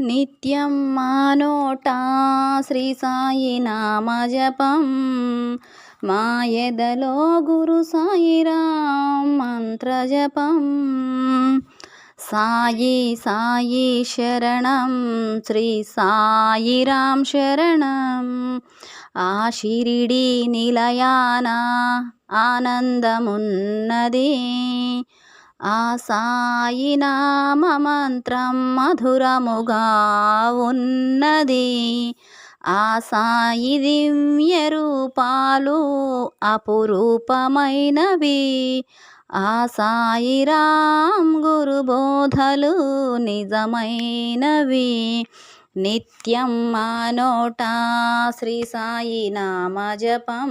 నిత్యం మానోటా శ్రీ సాయి నామజపం మా ఎదలో గురు సాయిరాం మంత్రజపం సాయి సాయి శరణం శ్రీ సాయిరాం శరణం. ఆ షిరిడి నిలయాన ఆనందమున్నది. ఆ సాయి నామ మంత్రం మధురముగా ఉన్నది. ఆ సాయి దివ్య రూపాలు అపురూపమైనవి. ఆ సాయిరాం గురు బోధలు నిజమైనవి. నిత్యం మానోట శ్రీ సాయి నామ జపం.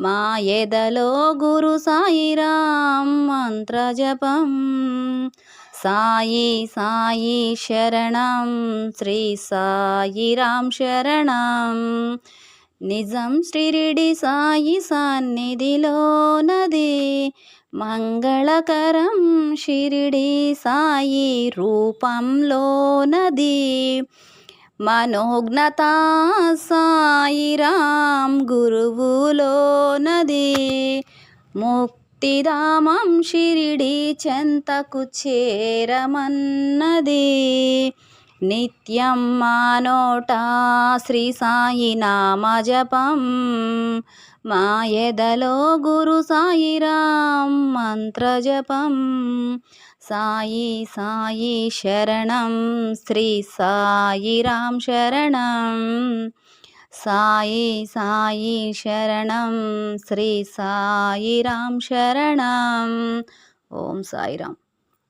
మా ఎదలో గురు సాయిరాం మంత్ర జపం సాయి సాయి శరణం శ్రీ సాయిరాం శరణం. నిజం శ్రీరిడి సాయి సన్నిధిలో నది మంగళకరం షిరిడి సాయి రూపంలోనది మనోజ్ఞత సాయిరాం గురువులోనది ముక్తిధామం షిరిడి చెంతకు చేరమన్నది. నిత్యం మానోట శ్రీ సాయి నామ జపం. మా ఎదలో గురు సాయిరాం మంత్రజపం సాయి సాయి శరణం శ్రీ సాయిరాం శరణం. సాయి సాయి శరణం శ్రీ సాయిరాం శరణం ఓం సాయిరాం